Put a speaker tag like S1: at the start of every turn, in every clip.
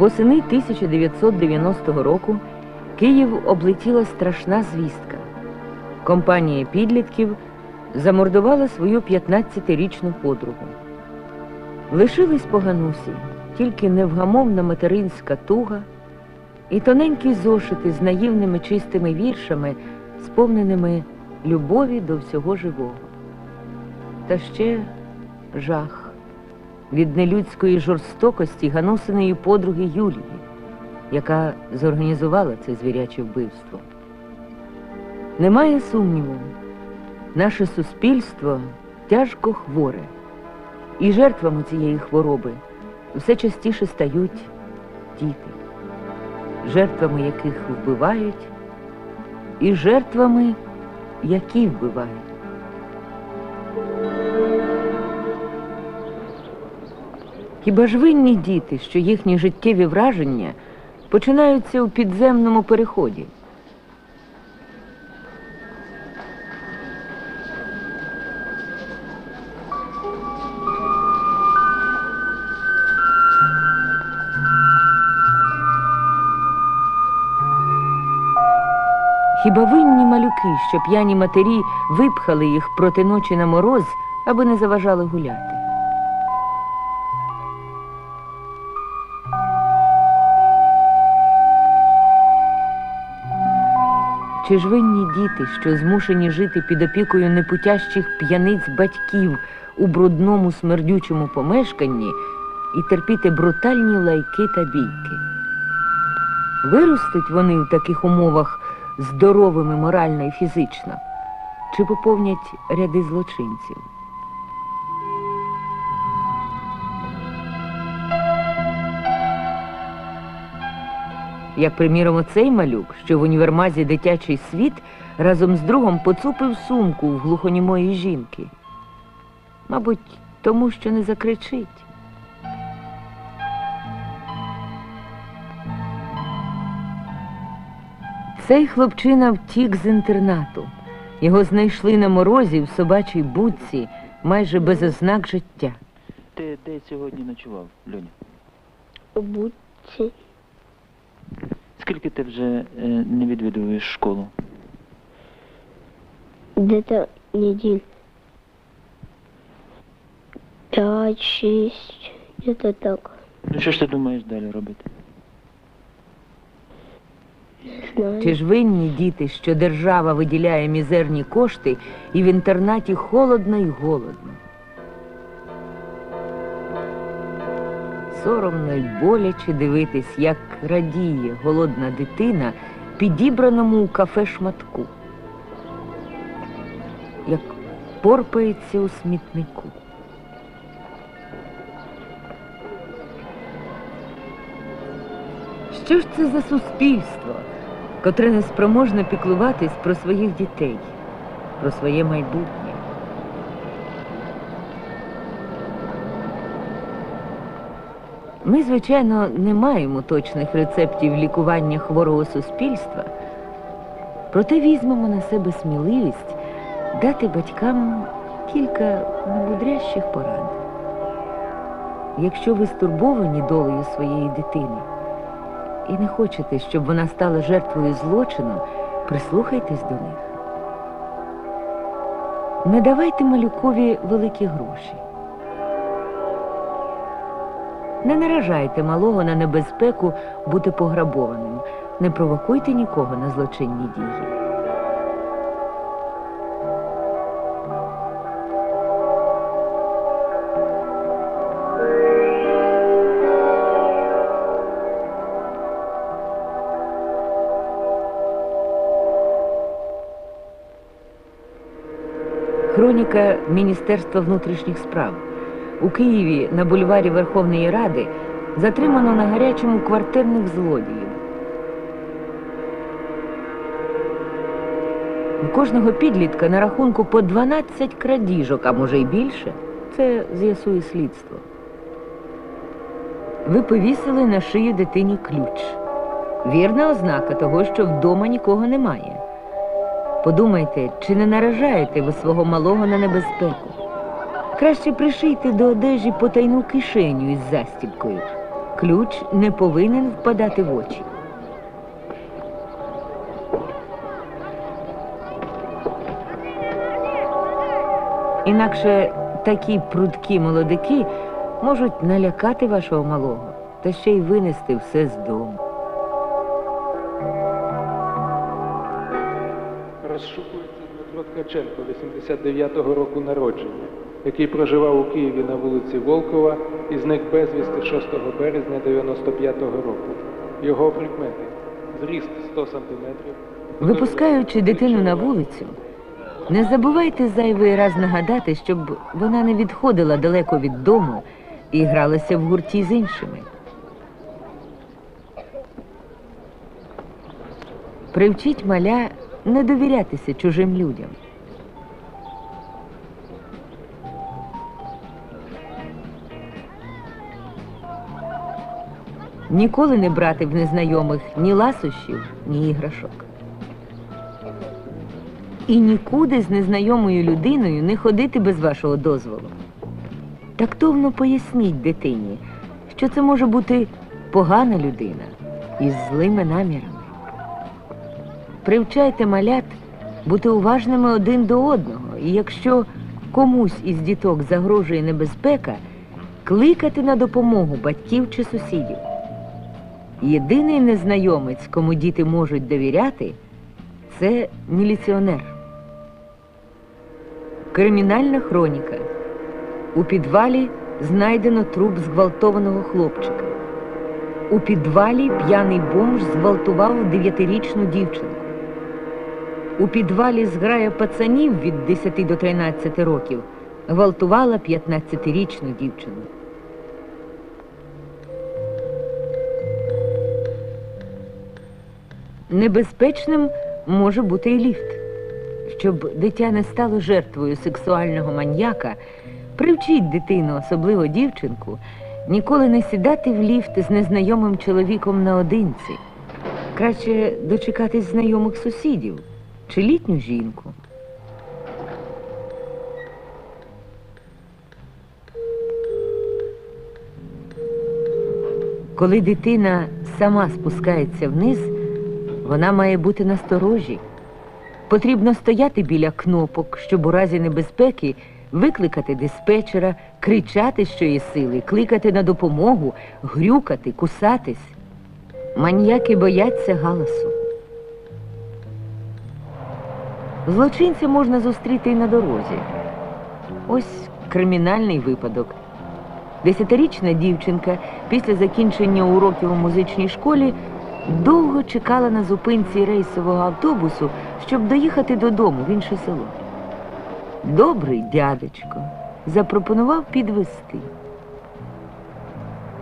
S1: Восени 1990 року Київ облетіла страшна звістка. Компанія підлітків замордувала свою 15-річну подругу. Лишились поганусі, тільки невгамовна материнська туга і тоненькі зошити з наївними чистими віршами, сповненими любові до всього живого. Та ще жах від нелюдської жорстокості ганусиної подруги Юлії, яка зорганізувала це звіряче вбивство. Немає сумніву, наше суспільство тяжко хворе, і жертвами цієї хвороби все частіше стають діти, жертвами яких вбивають, і жертвами, які вбивають. Хіба ж винні діти, що їхні життєві враження починаються у підземному переході? Хіба винні малюки, що п'яні матері випхали їх проти ночі на мороз, аби не заважали гуляти? Чи ж винні діти, що змушені жити під опікою непутящих п'яниць батьків у брудному смердючому помешканні і терпіти брутальні лайки та бійки? Виростуть вони в таких умовах здоровими морально і фізично, чи поповнять ряди злочинців? Як, приміром, оцей малюк, що в універмазі дитячий світ разом з другом поцупив сумку в глухонімої жінки. Мабуть, тому що не закричить. Цей хлопчина втік з інтернату. Його знайшли на морозі в собачій будці майже без ознак життя.
S2: Ти де сьогодні ночував, Льоня?
S3: У будці
S2: Скільки ти вже е, не відвідуєш школу?
S3: где-то недель пять, шесть, где-то так.
S2: Ну що ж ти думаєш далі робити?
S3: Не знаю.
S1: Чи ж винні діти, що держава виділяє мізерні кошти і в інтернаті холодно й голодно? Соромно й боляче дивитись, як радіє голодна дитина підібраному у кафе шматку, як порпається у смітнику. Що ж це за суспільство, котре не спроможне піклуватись про своїх дітей, про своє майбутнє? Ми, звичайно, не маємо точних рецептів лікування хворого суспільства, проте візьмемо на себе сміливість дати батькам кілька небудрящих порад. Якщо ви стурбовані долею своєї дитини і не хочете, щоб вона стала жертвою злочину, прислухайтесь до них. Не давайте малюкові великі гроші. Не наражайте малого на небезпеку бути пограбованим. Не провокуйте нікого на злочинні дії. Хроніка Міністерства внутрішніх справ. У Києві на бульварі Верховної Ради затримано на гарячому квартирних злодіїв. У кожного підлітка на рахунку по 12 крадіжок, а може й більше. Це з'ясує слідство. Ви повісили на шию дитині ключ. Вірна ознака того, що вдома нікого немає. Подумайте, чи не наражаєте ви свого малого на небезпеку? Краще пришийте до одежі потайну кишеню із застібкою. ключ не повинен впадати в очі. Інакше такі прудкі молодики можуть налякати вашого малого та ще й винести все з дому.
S4: Розшукується Дмитро Ткаченко, 89-го року народження, який проживав у Києві на вулиці Волкова і зник безвісти 6 березня 95-го року. Його прикмети. Зріст 100 см.
S1: Випускаючи дитину на вулицю, не забувайте зайвий раз нагадати, щоб вона не відходила далеко від дому і гралася в гурті з іншими. Привчіть маля не довірятися чужим людям. Ніколи не брати в незнайомих ні ласощів, ні іграшок. І нікуди з незнайомою людиною не ходити без вашого дозволу. Тактовно поясніть дитині, що це може бути погана людина із злими намірами. Привчайте малят бути уважними один до одного, і якщо комусь із діток загрожує небезпека, кликати на допомогу батьків чи сусідів. Єдиний незнайомець, кому діти можуть довіряти, це міліціонер. Кримінальна хроніка. У підвалі знайдено труп зґвалтованого хлопчика. У підвалі п'яний бомж зґвалтував дев'ятирічну дівчинку. У підвалі зграя пацанів від 10 до 13 років гвалтувала 15-річну дівчину. Небезпечним може бути і ліфт. Щоб дитя не стало жертвою сексуального маньяка, привчіть дитину, особливо дівчинку, ніколи не сідати в ліфт з незнайомим чоловіком наодинці. Краще дочекатись знайомих сусідів чи літню жінку. Коли дитина сама спускається вниз, вона має бути насторожі. Потрібно стояти біля кнопок, щоб у разі небезпеки викликати диспетчера, кричати, що є сили, кликати на допомогу, грюкати, кусатись. Маньяки бояться галасу. Злочинця можна зустріти і на дорозі. Ось кримінальний випадок. Десятирічна дівчинка після закінчення уроків у музичній школі довго чекала на зупинці рейсового автобусу, щоб доїхати додому в інше село. Добрий дядечко запропонував підвести.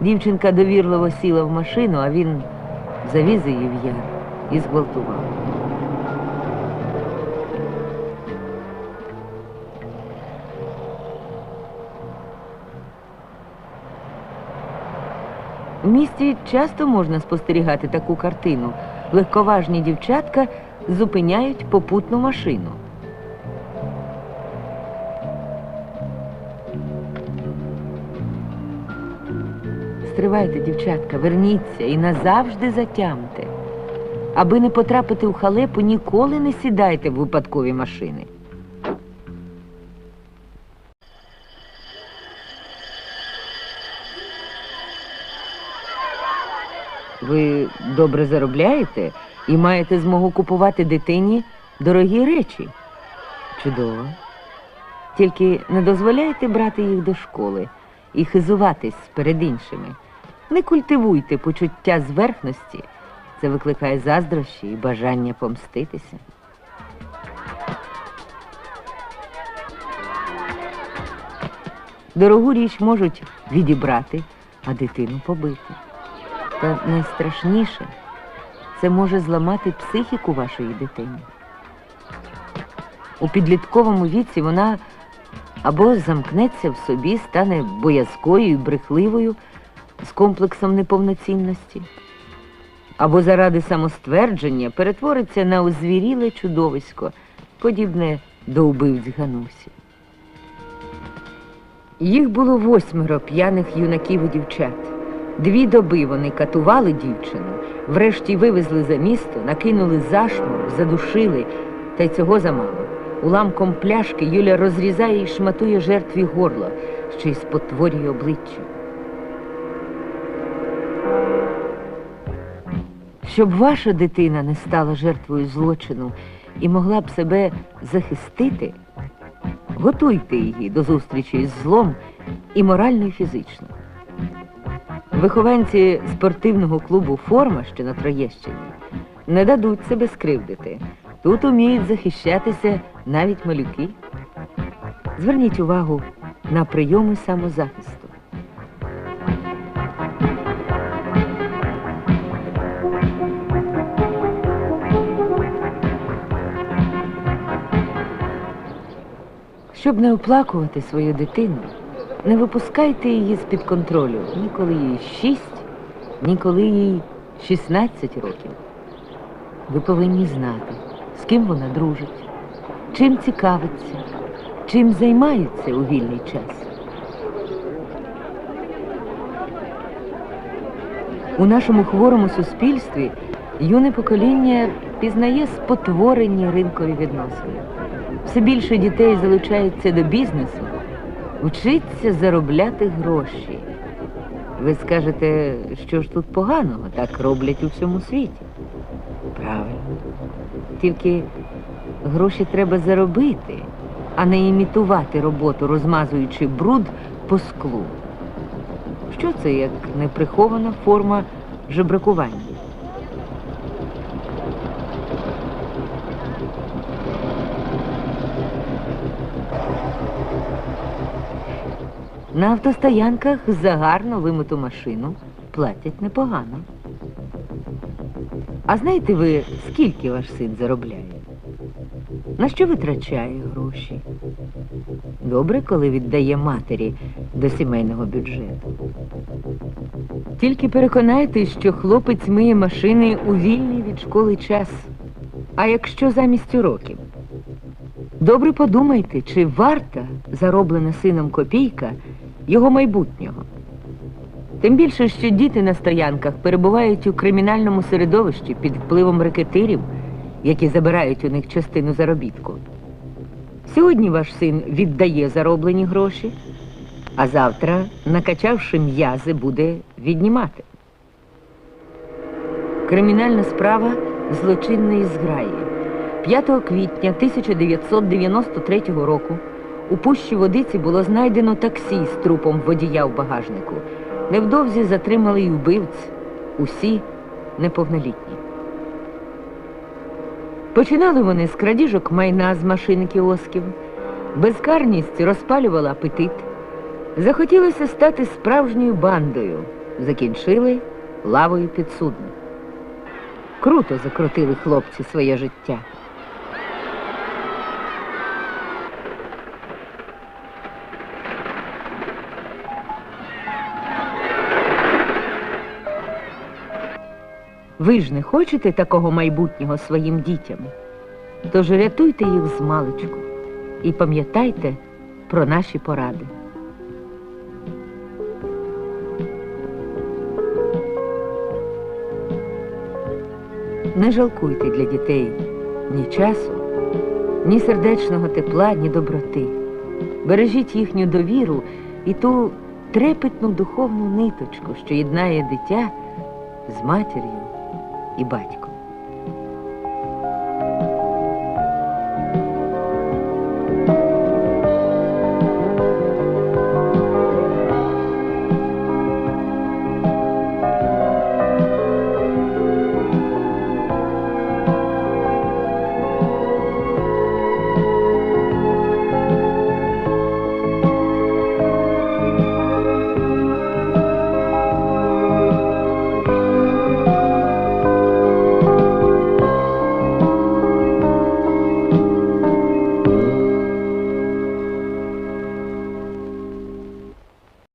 S1: Дівчинка довірливо сіла в машину, а він завіз її в яр і зґвалтував. В місті часто можна спостерігати таку картину. Легковажні дівчатка зупиняють попутну машину. Стривайте, дівчатка, верніться і назавжди затямте. Аби не потрапити у халепу, ніколи не сідайте в випадкові машини. Добре заробляєте і маєте змогу купувати дитині дорогі речі. Чудово. Тільки не дозволяйте брати їх до школи і хизуватись перед іншими. Не культивуйте почуття зверхності. Це викликає заздрощі і бажання помститися. Дорогу річ можуть відібрати, а дитину побити. Та найстрашніше це може зламати психіку вашої дитини. У підлітковому віці вона або замкнеться в собі, стане боязкою і брехливою з комплексом неповноцінності, або заради самоствердження перетвориться на озвіріле чудовисько, подібне до убивць Ганусі. Їх було восьмеро п'яних юнаків і дівчат. Дві доби вони катували дівчину, врешті вивезли за місто, накинули зашмор, задушили, та й цього замало. Уламком пляшки Юля розрізає і шматує жертві горло, що й спотворює обличчя. Щоб ваша дитина не стала жертвою злочину і могла б себе захистити, готуйте її до зустрічі з злом і морально, і фізично. Вихованці спортивного клубу Форма, що на Троєщині, не дадуть себе скривдити. Тут уміють захищатися навіть малюки. Зверніть увагу на прийоми самозахисту. Щоб не оплакувати свою дитину, не випускайте її з-під контролю ні коли їй 6, ні коли їй 16 років. Ви повинні знати, з ким вона дружить, чим цікавиться, чим займається у вільний час. У нашому хворому суспільстві юне покоління пізнає спотворені ринкові відносини. Все більше дітей залучаються до бізнесу, вчиться заробляти гроші. Ви скажете, що ж тут поганого, так роблять у всьому світі. Правильно. Тільки гроші треба заробити, а не імітувати роботу, розмазуючи бруд по склу. Що це як неприхована форма жебракування? На автостоянках за гарно вимиту машину платять непогано. А знаєте ви, скільки ваш син заробляє? На що витрачає гроші? Добре, коли віддає матері до сімейного бюджету. Тільки переконайтесь, що хлопець миє машини у вільний від школи час. А якщо замість уроків? Добре подумайте, чи варта зароблена сином копійка його майбутнього. Тим більше, що діти на стоянках перебувають у кримінальному середовищі під впливом рекетирів, які забирають у них частину заробітку. Сьогодні ваш син віддає зароблені гроші, а завтра, накачавши м'язи, буде віднімати. Кримінальна справа злочинної зграї. 5 квітня 1993 року у пущі водиці було знайдено таксі з трупом водія в багажнику. Невдовзі затримали й вбивць, усі неповнолітні. Починали вони з крадіжок майна з машин кіосків. Безкарність розпалювала апетит. Захотілося стати справжньою бандою. Закінчили лавою підсудних. Круто закрутили хлопці своє життя. Ви ж не хочете такого майбутнього своїм дітям? Тож рятуйте їх з маличку і пам'ятайте про наші поради. Не жалкуйте для дітей ні часу, ні сердечного тепла, ні доброти. Бережіть їхню довіру і ту трепетну духовну ниточку, що єднає дитя з матір'ю і батьком.